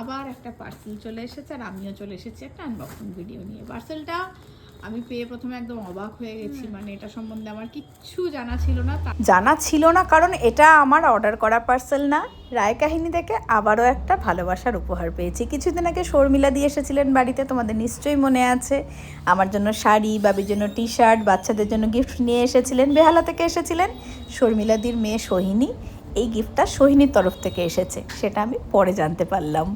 আবার একটা পার্সেল চলে এসেছে আর আমিও চলে এসেছি একটা আনবক্সিং ভিডিও নিয়ে। পার্সেলটা আমি পেয়ে প্রথমে একদম অবাক হয়ে গেছি মানে এটা সম্বন্ধে আমার কিচ্ছু জানা ছিল না জানা ছিল না কারণ এটা আমার অর্ডার করা পার্সেল না। রায় কাহিনী থেকে আবারও একটা ভালোবাসার উপহার পেয়েছি। কিছুদিন আগে শর্মিলা দিয়ে এসেছিলেন বাড়িতে তোমাদের নিশ্চয়ই মনে আছে। আমার জন্য শাড়ি বাবির জন্য টি শার্ট বাচ্চাদের জন্য গিফট নিয়ে এসেছিলেন বেহালা থেকে এসেছিলেন শর্মিলাদির মেয়ে সোহিনী। এই গিফটটা সোহিনীর তরফ থেকে এসেছে সেটা আমি পরে জানতে পারলাম।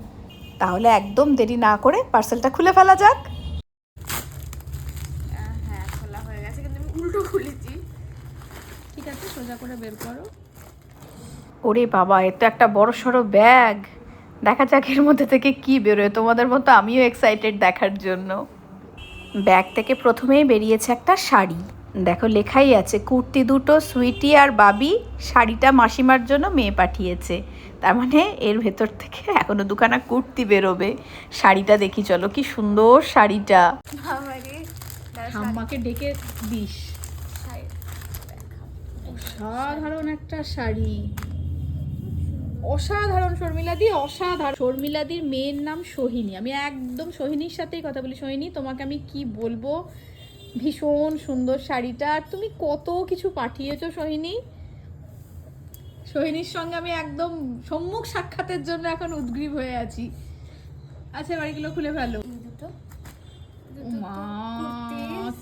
তাহলে একদম দেরি না করে পার্সেলটা খুলে ফেলা যাক। হ্যাঁ খোলা হয়ে গেছে কিন্তু আমি উল্টো খুলেছি। ঠিক আছে সোজা করে বের করো। ওরে বাবা এ তো একটা বড় সড়ো ব্যাগ। দেখা যাক এর মধ্যে থেকে কি বেরোয়। তোমাদের মতো আমিও এক্সাইটেড দেখার জন্য। ব্যাগ থেকে প্রথমেই বেরিয়েছে একটা শাড়ি। দেখো লেখাই আছে কুর্তি দুটো সুইটি আর বাবি শাড়িটা মাসিমার জন্য মেয়ে পাঠিয়েছে। তার মানে এর ভেতর থেকে এখনও দুখানা কুর্তি বেরোবে। শাড়িটা দেখি চলো কি সুন্দর শাড়িটা। ঠাম্মাকে ডেকে দিস। অসাধারণ একটা শাড়ি। অসাধারণ শর্মিলাদি অসাধারণ। শর্মিলাদির মেয়ের নাম সোহিনী। আমি একদম সোহিনীর সাথেই কথা বলি। সোহিনী তোমাকে আমি কি বলব? ভীষণ সুন্দর শাড়িটা। আর তুমি কত কিছু পাঠিয়েছো সোহিনী? সোহিনীর সঙ্গে আমি একদম সম্মুখ সাক্ষাতের জন্য এখন উদ্গ্রীব হয়ে আছি। আচ্ছা বাড়িগুলো খুলে ফেলো। মা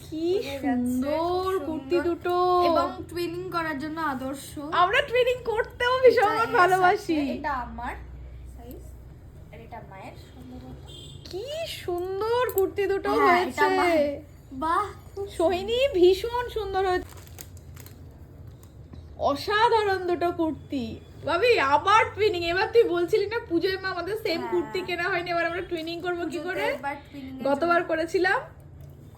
কি সুন্দর কুর্তি দুটো। এবং টুইনিং করার জন্য আদর্শ। আমরা ট্রেনিং করতেও ভীষণ ভালোবাসি। এটা আমার সাইজ আর এটা মায়ের। সম্ভবত কি সুন্দর কুর্তি দুটো হ্যাঁ, হয়েছে। এটা মায়ের। বাহ সোহিনী ভীষণ সুন্দর হয়েছে। অসাধারণ দুটো কুর্তি। ভাবি আবার টুইনিং এবার তুই বলছিলি না পুজোয় মা আমাদের সেম হ্যাঁ। কুর্তি কেনা হয়নি এবার আমরা টুইনিং করব কি করে? গতবার করেছিলাম।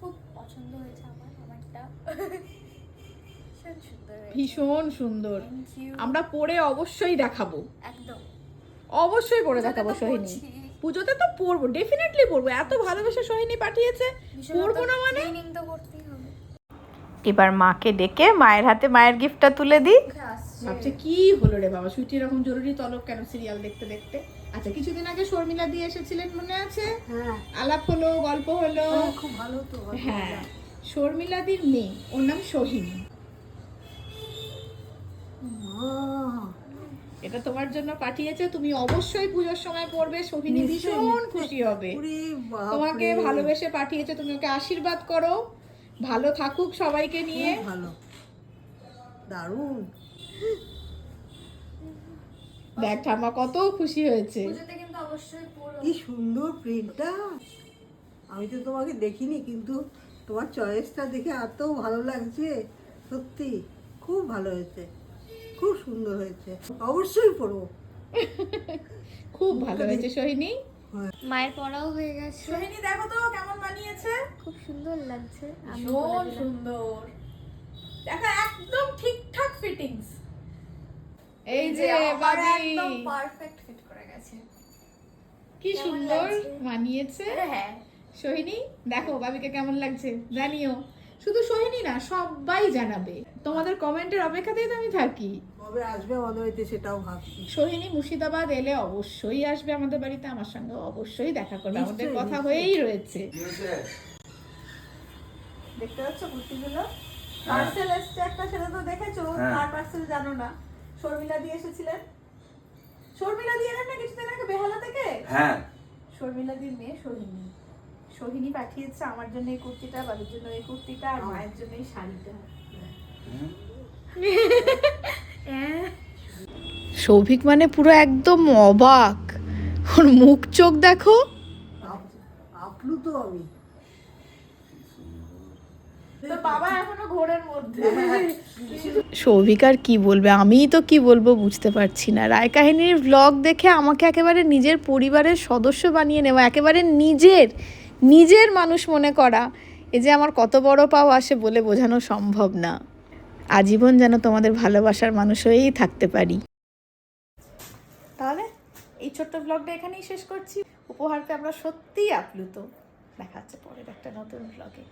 খুব পছন্দ হয়েছে আমার আমারটা। ভীষণ সুন্দর. আমরা পরে অবশ্যই দেখাবো। একদম। অবশ্যই পরে দেখাবো সোহিনী। পুজোতে তো পরবো ডেফিনেটলি পরবো। এত ভালোবেসে সোহিনী পাঠিয়েছে পরবো না মানে? এবার মাকে ডেকে মায়ের হাতে মায়ের গিফটটা তুলে দিই। ভাবছে কি হলো রে বাবা সুইটি এরকম জরুরি তলব কেন সিরিয়াল দেখতে দেখতে? আচ্ছা কিছুদিন আগে শর্মিলা দিয়ে এসেছিলেন মনে আছে? হ্যাঁ। আলাপ হলো গল্প হলো। খুব ভালো তো হ্যাঁ। শর্মিলাদির মেয়ে ওর নাম সোহিনী। এটা তোমার জন্য পাঠিয়েছে তুমি অবশ্যই পুজোর সময় পড়বে সোহিনী ভীষণ খুশি হবে। তোমাকে ভালোবেসে পাঠিয়েছে তুমি ওকে আশীর্বাদ করো। ভালো থাকুক সবাইকে নিয়ে। ভালো। দারুণ। দেখ ঠাম্মা কত খুশি হয়েছে। পুজোতে কিন্তু অবশ্যই পরো কি সুন্দর প্রিন্টটা। আমি তো তোমাকে দেখিনি কিন্তু তোমার চয়েসটা দেখে এত ভালো লাগছে। সত্যি খুব ভালো হয়েছে। খুব সুন্দর হয়েছে। অবশ্যই পড়ব খুব ভালো হয়েছে সোহিনী। মায়ের পড়াও হয়ে গেছে। সোহিনী দেখো তো কেমন বানিয়েছে। খুব সুন্দর লাগছে। ভীষণ সুন্দর। দেখো একদম ঠিকঠাক ফিটিংস এই যে বাবি। একদম পারফেক্ট ফিট করে গেছে। কি সুন্দর? মানিয়েছে হ্যাঁ। সোহিনী দেখো বাবিকে কেমন লাগছে জানিও। শুধু সোহিনী না সবাই জানাবে। তোমাদের কমেন্টের অপেক্ষাতেই তো আমি থাকি। কবে আসবে আমাদের বাড়িতে সেটাও ভাবছি। সোহিনী মুর্শিদাবাদ এলে অবশ্যই আসবে আমাদের বাড়িতে আমার সঙ্গে অবশ্যই দেখা করবে আমাদের কথা হয়েই রয়েছে। দেখতে পাচ্ছ কুর্তিগুলো পার্সেল এসছে একটা সেটা তো দেখেছ? হ্যাঁ। কার পার্সেল জানো না। শর্মিলা দিয়ে এসেছিলেন। শর্মিলা দিয়ে এলেন না কিছুদিন আগে বেহালা থেকে? হ্যাঁ। শর্মিলা দির মেয়ে সোহিনী। সোহিনী পাঠিয়েছে আমার জন্য এই কুর্তিটা বাবির জন্য এই কুর্তিটা আর মায়ের জন্য এই শাড়িটা। সৌভিক মানে পুরো একদম অবাক। ওর মুখ চোখ দেখো। আমি তো সৌভিক আর কি বলবে? আমিই তো কি বলব বুঝতে পারছি না। রায় কাহিনীর ব্লগ দেখে আমাকে একেবারে নিজের পরিবারের সদস্য বানিয়ে নেওয়া, একেবারে নিজের নিজের মানুষ মনে করা, এ যে আমার কত বড় পাওয়া সে বলে বোঝানো সম্ভব না। আজীবন যেন তোমাদের ভালোবাসার মানুষ হয়েই থাকতে পারি। তাহলে এই ছোট্ট ব্লগটা এখানেই শেষ করছি। উপহার পেয়ে আমরা সত্যিই আপ্লুত। দেখা হচ্ছে পরের একটা নতুন ব্লগে